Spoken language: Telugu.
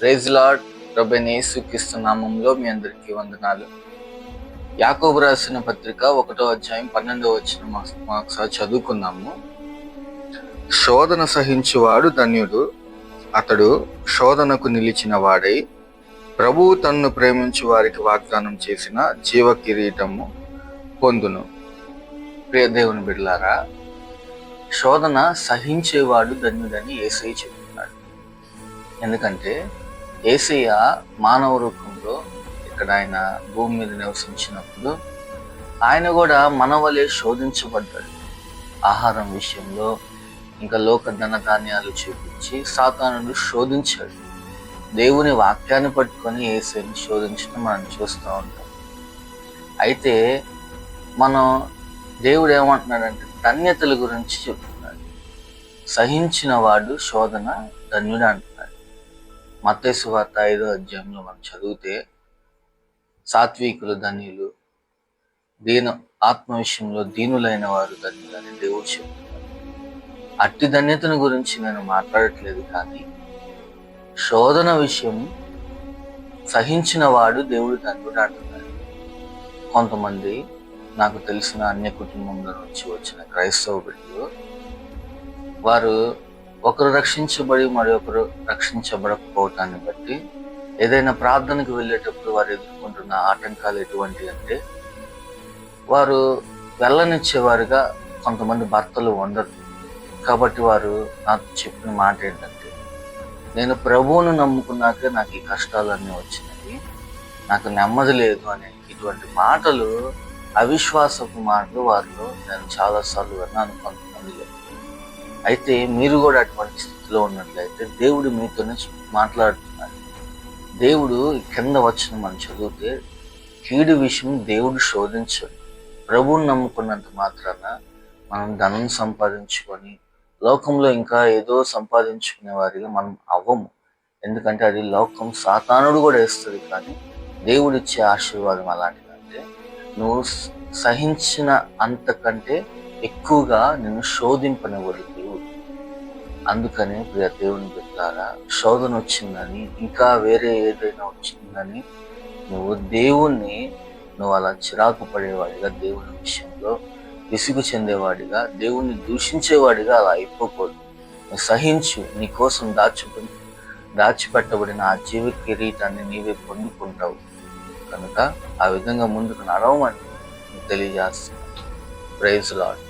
ప్రైజ్ లార్డ్ ప్రభని యేసుక్రీస్తు నామంలో మీ అందరికీ వందనాలు. యాకోబు రాసిన పత్రిక ఒకటో అధ్యాయం పన్నెండో వచ్చిన ఒకసారి చదువుకున్నాము శోధన సహించువాడు ధన్యుడు అతడు శోధనకు నిలిచిన వాడై ప్రభువు తన్ను ప్రేమించు వారికి వాగ్దానం చేసిన జీవ కిరీటము పొందును. ప్రియ దేవుని బిడ్లారా శోధన సహించేవాడు ధన్యుడని ఏసై చెప్తున్నాడు. ఎందుకంటే ఏసయ్య మానవ రూపంలో ఇక్కడ ఆయన భూమి మీద నివసించినప్పుడు ఆయన కూడా మన వలె శోధించబడ్డాడు. ఆహారం విషయంలో ఇంకా లోక ధన ధాన్యాలు చూపించి సాతానుడు శోధించాడు. దేవుని వాక్యాన్ని పట్టుకొని ఏసైని శోధించడం మనం చూస్తూ ఉంటాం. అయితే మనం దేవుడు ఏమంటున్నాడంటే ధన్యతల గురించి చెప్తున్నాడు. సహించిన వాడు శోధన ధన్యుడు అంటున్నాడు. మత్తేసు వార్త ఐదో అధ్యాయంలో మనం చదివితే సాత్వికులు ధన్యులు దీన ఆత్మ విషయంలో దీనులైన వారు ధన్యులని దేవుడు చెప్తున్నారు అట్టి ధన్యతను గురించి నేను మాట్లాడట్లేదు కానీ శోధన విషయం సహించిన వాడు దేవుడు ధన్యుడు అంటున్నాడు. కొంతమంది నాకు తెలిసిన అన్య కుటుంబంలో నుంచి వచ్చిన క్రైస్తవ బిడ్డలు వారు ఒకరు రక్షించబడి మరి ఒకరు రక్షించబడకపోవటాన్ని బట్టి ఏదైనా ప్రార్థనకు వెళ్ళేటప్పుడు వారు ఎదుర్కొంటున్న ఆటంకాలు ఎటువంటి అంటే వారు వెళ్ళనిచ్చేవారుగా కొంతమంది భర్తలు ఉండరు. కాబట్టి వారు నాకు చెప్పిన మాట ఏంటంటే నేను ప్రభువును నమ్ముకున్నాక నాకు ఈ కష్టాలన్నీ వచ్చినాయి నాకు నెమ్మది లేదు అనే ఇటువంటి మాటలు అవిశ్వాసపు మాటలు వారిలో నేను చాలాసార్లు విన్నాను కొంతమంది అయితే మీరు కూడా అటువంటి స్థితిలో ఉన్నట్లయితే దేవుడు మీతోనే మాట్లాడుతున్నాడు దేవుడు కింద వచ్చిన మనం చదివితే కీడు విషయం దేవుడు శోధించడు. ప్రభువుని నమ్ముకున్నంత మాత్రాన మనం ధనం సంపాదించుకొని లోకంలో ఇంకా ఏదో సంపాదించుకునే వారిగా మనం అవ్వము. ఎందుకంటే అది లోకం సాతానుడు కూడా వేస్తుంది కానీ దేవుడిచ్చే ఆశీర్వాదం అలాంటిది అంటే నువ్వు సహించిన అంతకంటే ఎక్కువగా నిన్ను శోధింపనివ్వడు. అందుకని ప్రియ దేవుని బిడ్డారా శోధన వచ్చిందని ఇంకా వేరే ఏదైనా వచ్చిందని నువ్వు దేవుణ్ణి నువ్వు అలా చిరాకు పడేవాడిగా దేవుని విషయంలో విసుగు చెందేవాడిగా దేవుణ్ణి దూషించేవాడిగా అలా అయిపోకూడదు. నువ్వు సహించు నీ కోసం దాచుకుని దాచిపెట్టబడిన ఆ జీవ కిరీటాన్ని నీవే పొందుకుంటావు. కనుక ఆ విధంగా ముందుకు నడవమని తెలియజేస్తున్నాను ప్రైజ్ లాడ్